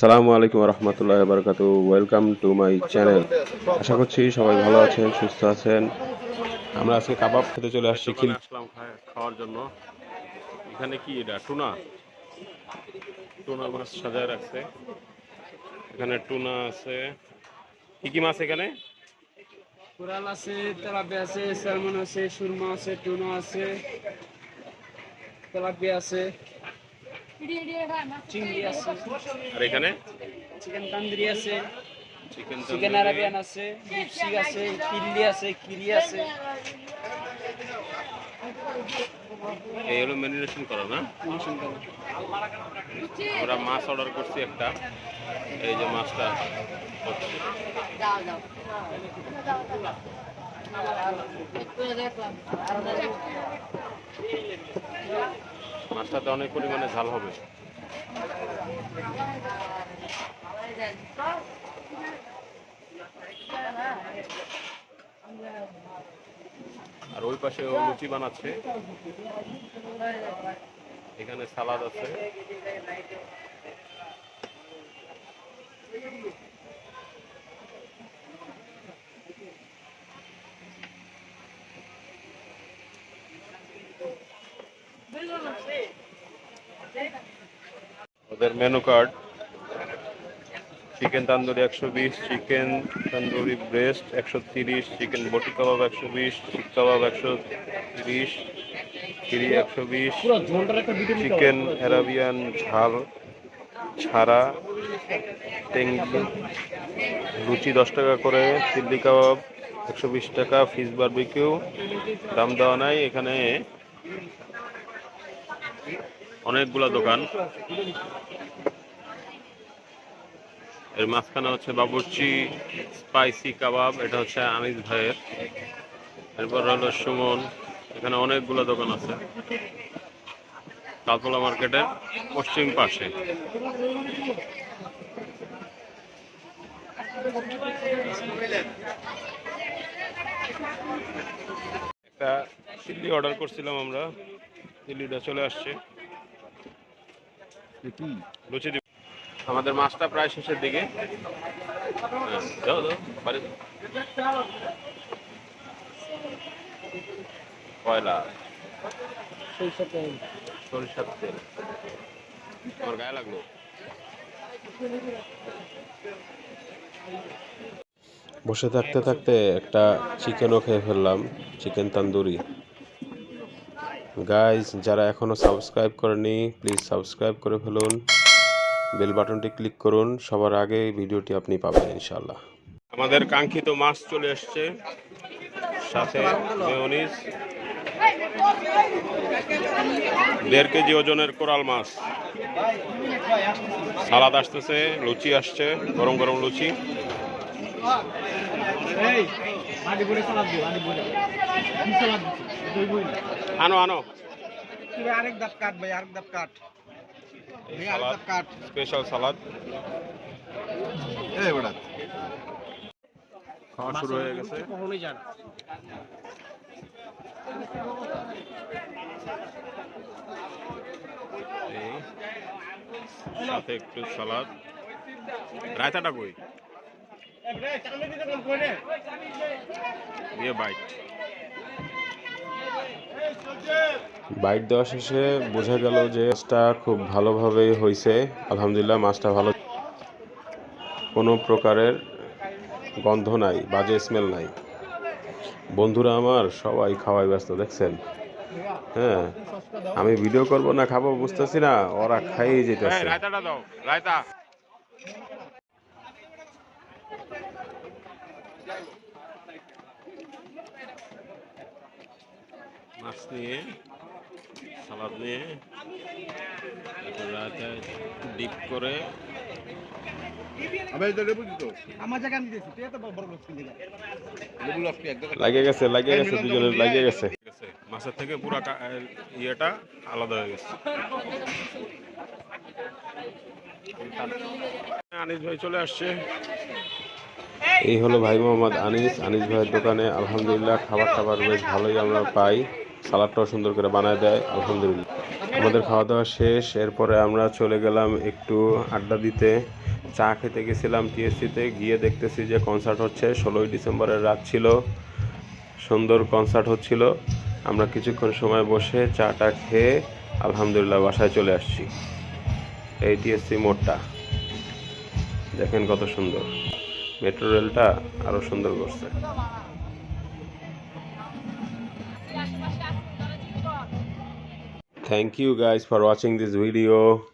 আসসালামু আলাইকুম রহমতুল্লাহ বারকাতু ওয়েলকাম টু মাই চ্যানেল আশা করছি সবাই ভালো আছেন সুস্থ আছেন। আমরা আজকে কাবাব খেতে চলে আসছি খিল আসলাম খাওয়ার জন্য। এখানে কি এটা? টুনা? টুনা মাছ সাজায় রাখছে। এখানে টুনা আছে। কি কি মাছ এখানে? কোরাল আছে তেলাপিয়া আছে স্যালমন আছে সুরমা আছে টুনো আছে তেলাপিয়া আছে। চিংড়ি আছে আর এখানে? চিকেন তান্দুরি আছে চিকেন চিকেন আরাবিয়ান আছে লিপসিক আছে কিল্লি আছে কিরি আছে। এই হলো ম্যারিনেশন করা না? আমরা মাছ অর্ডার করছি একটা। এই যে মাছটা। মাছটাতে অনেক পরিমাণে ঝাল হবে। আর ওই পাশে ও লুচি বানাচ্ছে। এখানে সালাদ আছে। ওদের মেনু কার্ড চিকেন তান্দুরি একশো বিশ চিকেন তান্দুরি ব্রেস্ট একশো তিরিশ চিকেন বটি কাবাব একশো বিশ শিক কাবাব একশো তিরিশ খিরি একশো বিশ চিকেন অ্যারাবিয়ান ঝাল ছাড়া টেঙ্গি লুচি দশ টাকা করে চিল্লি কাবাব একশো বিশ টাকা ফিশ বারবিকিউ দাম দেওয়া নাই এখানে অনেকগুলা দোকান। এর মাঝখানে হচ্ছে বাবুর্চি স্পাইসি কাবাব, এটা হচ্ছে আনিস ভাইয়ের। এরপর হলো সুমন, এখানে অনেকগুলো দোকান আছে। তালতলা মার্কেটের পশ্চিম পাশে। একটা চিল্লি অর্ডার করছিলাম আমরা। চিল্লিটা চলে আসছে। লুচি দিব আমাদের মাছটা প্রায় শেষের দিকে। হ্যাঁ। কয়লা? সরিষার তেল। আমার গায়ে লাগল? বসে থাকতে থাকতে একটা চিকেনও খেয়ে ফেললাম চিকেন তান্দুরি। গাইজ যারা এখনও সাবস্ক্রাইব করেনি প্লিজ সাবস্ক্রাইব করে ফেলুন। বেল বাটনটি ক্লিক করুন সবার আগে এই ভিডিওটি আপনি পাবেন ইনশাল্লাহ আমাদের কাঙ্ক্ষিত মাছ চলে আসছে সাথে মেয়নিজ। দেড় কেজি ওজনের কোরাল মাছ। সালাদ আসতেছে লুচি আসছে গরম গরম লুচি। আনো আনো। আরেক দাঁত কাট ভাই আরেক দাঁত কাট। এই সালাদ স্পেশাল সালাদ। খাওয়া শুরু হয়ে গেছে। কখনোই যান। সাথে একটু সালাদ। রায়তাটা কই? দিয়ে বাইট। বাইট দেওয়া শেষে বোঝা গেল যে মাছটা খুব ভালোভাবে হয়েছে আলহামদুলিল্লাহ মাছটা ভালো কোনো প্রকারের গন্ধ নাই, বাজে স্মেল নাই। বন্ধুরা আমার, সবাই খাওয়াই ব্যস্ত, দেখছেন? হ্যাঁ আমি ভিডিও করব না, খাব বুঝতেছি না, ওরা খাইয়ে যেতে মাছ নিয়ে সালাদ নিয়ে ডিপ করে আমার জায়গা আমি দিয়েছি তুই এত বড় বড় লোক কিনে লাগে গেছে লাগে গেছে দুজনের লাগে গেছে। মাছের থেকে পুরো ইয়েটা আলাদা হয়ে গেছে। আনিস ভাই চলে আসছে। এই হলো ভাই মোহাম্মদ আনিস। আনিস ভাইয়ের দোকানে আলহামদুলিল্লাহ খাবার টাবার বেশ ভালোই আমরা পাই। সালাদটাও সুন্দর করে বানায় দেয়, আলহামদুলিল্লাহ। আমাদের খাওয়া দাওয়া শেষ, এরপরে আমরা চলে গেলাম একটু আড্ডা দিতে। চা খেতে গেছিলাম টিএসসিতে, গিয়ে দেখতেছি যে কনসার্ট হচ্ছে, ষোলোই ডিসেম্বরের রাত ছিল। সুন্দর কনসার্ট হচ্ছিল। আমরা কিছুক্ষণ সময় বসে চাটা খেয়ে, আলহামদুলিল্লাহ বাসায় চলে আসছি। এই টিএসসি মোড়টা। দেখেন কত সুন্দর। মেট্রো রেলটা আরও সুন্দর করছে। Thank you guys for watching this video.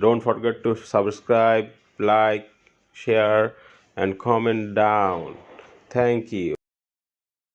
Don't forget to subscribe, like, share, and comment down. Thank you.